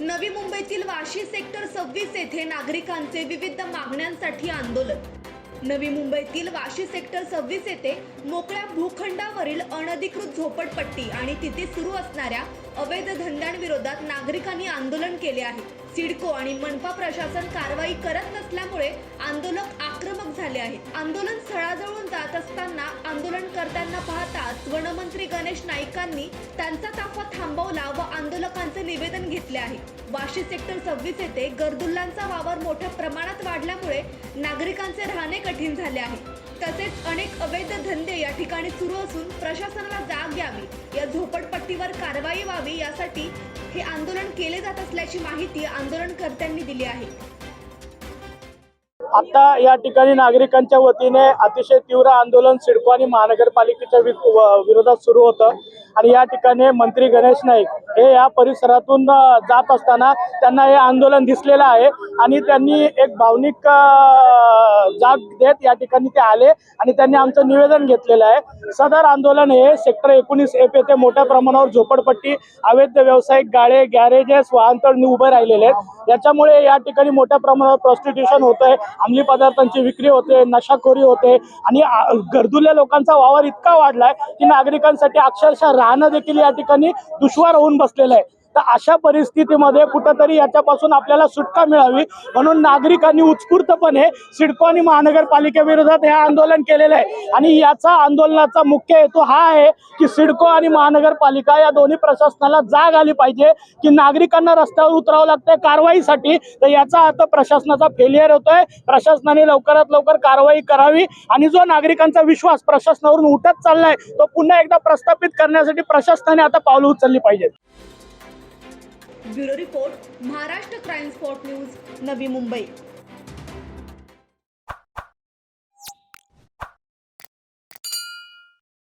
नवी मुंबईतील वाशी सेक्टर सव्वीस येथे नागरिकांचे विविध मागण्यांसाठी आंदोलन. नवी मुंबईतील वाशी सेक्टर सव्वीस येथे मोकळ्या भूखंडावरील अनधिकृत झोपडपट्टी आणि तिथे सुरू असणाऱ्या अवैध धंद्यांविरोधात नागरिकांनी आंदोलन केले आहे. सिडको आणि मनपा प्रशासन कारवाई करत नसल्यामुळे आंदोलक आक्रमक झाले आहेत. आंदोलन स्थळाजवळून जात असताना आंदोलनकर्त्यांना पाहताच वनमंत्री गणेश नाईकांनी त्यांचा ताफा आंदोलकांचे निवेदन घेतले आहे. वाशी सेक्टर सव्वीस येथे गर्दुल्लांचा वावर मोठ्या प्रमाणात वाढल्यामुळे नागरिकांचे राहणे कठीण झाले आहे. तसेच अनेक अवैध धंदे या ठिकाणी सुरू असून प्रशासनाला जाग यावी या झोपडपट्टीवर कारवाई व्हावी यासाठी हे आंदोलन केले जात असल्याची माहिती आंदोलनकर्त्यांनी दिली आहे. आता या ठिकाणी नागरिकांच्या वतीने अतिशय तीव्र आंदोलन सिडको आणि महानगरपालिकेच्या विरोधात सुरू होतं. आणि या ठिकाणी मंत्री गणेश नाईक हे या परिसरातून जात असताना त्यांना हे आंदोलन दिसलेलं आहे आणि त्यांनी एक भावनिक जाग देत या ठिकाणी ते आले आणि त्यांनी आमचं निवेदन घेतलेलं आहे. सदर आंदोलन हे सेक्टर एकोणीस एफ येथे मोठ्या प्रमाणावर झोपडपट्टी अवैध व्यावसायिक गाळे गॅरेजेस वाहनतळ उभे राहिलेले आहेत. याच्यामुळे या ठिकाणी मोठ्या प्रमाणावर प्रॉस्टिट्यूशन होतंय अंमली पदार्थांची विक्री होते नशाखोरी होते आणि गर्दुल्या लोकांचा वावर इतका वाढलाय की नागरिकांसाठी अक्षरशः राहणं देखील या ठिकाणी दुश्वार होऊन बसलेलं आहे. तर अशा परिस्थितीमध्ये कुठंतरी याच्यापासून आपल्याला सुटका मिळावी म्हणून नागरिकांनी उत्स्फूर्तपणे सिडको आणि महानगरपालिकेविरोधात हे आंदोलन केलेलं आहे. आणि याचा आंदोलनाचा मुख्य हेतू हा आहे की सिडको आणि महानगरपालिका या दोन्ही प्रशासनाला जाग आली पाहिजे की नागरिकांना रस्त्यावर उतरावं लागतंय कारवाईसाठी. तर याचा अर्थ प्रशासनाचा फेलियर होतोय. प्रशासनाने लवकरात लवकर कारवाई करावी. आणि जो नागरिकांचा विश्वास प्रशासनावरून उठत चाललाय तो पुन्हा एकदा प्रस्थापित करण्यासाठी प्रशासनाने आता पावलं उचलली पाहिजेत. Bureau report Maharashtra crime spot news Navi Mumbai.